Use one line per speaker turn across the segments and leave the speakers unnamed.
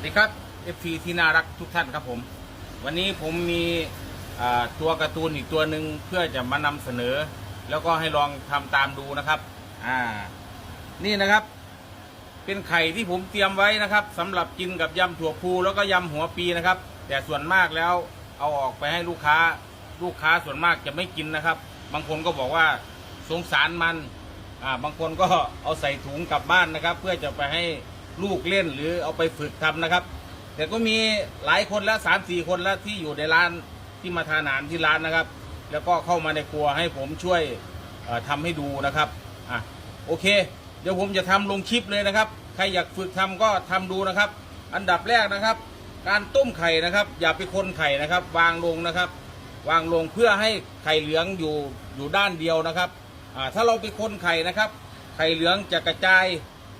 สวัสดีครับ FC ที่น่ารักทุกท่านครับผม วันนี้ผมมีตัวการ์ตูนอีกตัวหนึ่งเพื่อจะมานำเสนอ แล้วก็ให้ลองทำตามดูนะครับอ่านี่นะครับ เป็นไข่ที่ผมเตรียมไว้นะครับสำหรับกินกับยำถั่วพูแล้วก็ยำหัวปีนะครับ แต่ส่วนมากแล้วเอาออกไปให้ลูกค้า ลูกค้าส่วนมากจะไม่กินนะครับ บางคนก็บอกว่าสงสารมันอ่าบางคนก็เอาใส่ถุงกลับบ้านนะครับ เพื่อจะไปให้ ลูกเล่นหรือเอาไปฝึกทำนะครับ แต่ก็มีหลายคนแล้วสามสี่คนแล้วที่อยู่ในร้านที่มาทานอาหารที่ร้านนะครับ แล้วก็เข้ามาในครัวให้ผมช่วยเอ่อทำให้ดูนะครับอะโอเค เดี๋ยวผมจะทำลงคลิปเลยนะครับ ใครอยากฝึกทำก็ทำดูนะครับ อันดับแรกนะครับ การต้มไข่นะครับ อย่าไปคนไข่นะครับ วางลงนะครับ วางลงเพื่อให้ไข่เหลืองอยู่อยู่ด้านเดียวนะครับอ่าถ้าเราไปคนไข่นะครับ ไข่เหลืองจะกระจาย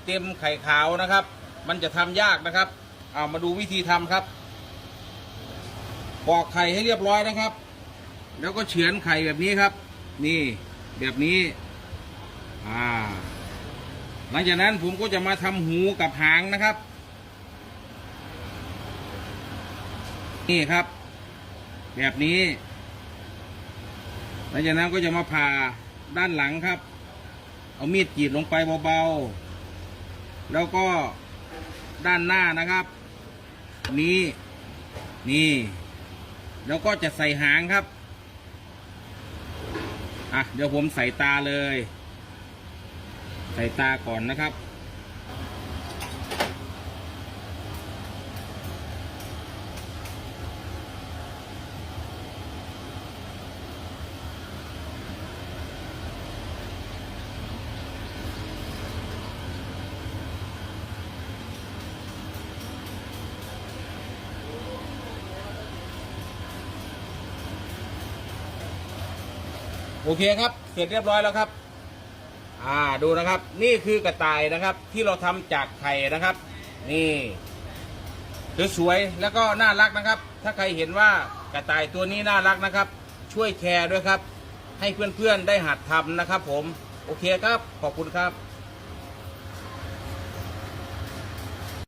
เต็มไข่ขาวนะครับ มันจะทำยากนะครับเอามาดูวิธีทำครับปอกไข่ให้เรียบร้อยนะครับ แล้วก็เฉือนไข่แบบนี้ครับ นี่แบบนี้อ่าหลังจากนั้นผมก็จะมาทำหูกับหางนะครับ นี่ครับ แบบนี้ หลังจากนั้นก็จะมาผ่าด้านหลังครับ เอามีดกรีดลงไปเบาๆ แล้วก็ด้านหน้านะครับ นี้ นี่ แล้วก็จะใส่หางครับ อะ เดี๋ยวผมใส่ตาเลย ใส่ตาก่อนนะครับ โอเคครับ เสร็จเรียบร้อยแล้วครับ อ่าดูนะครับ นี่คือกระต่ายนะครับ ที่เราทำจากไข่นะครับ นี่สวยๆแล้วก็น่ารักนะครับ ถ้าใครเห็นว่ากระต่ายตัวนี้น่ารักนะครับ ช่วยแชร์ด้วยครับ ให้เพื่อนๆได้หัดทำนะครับ ผม โอเคครับ ขอบคุณครับ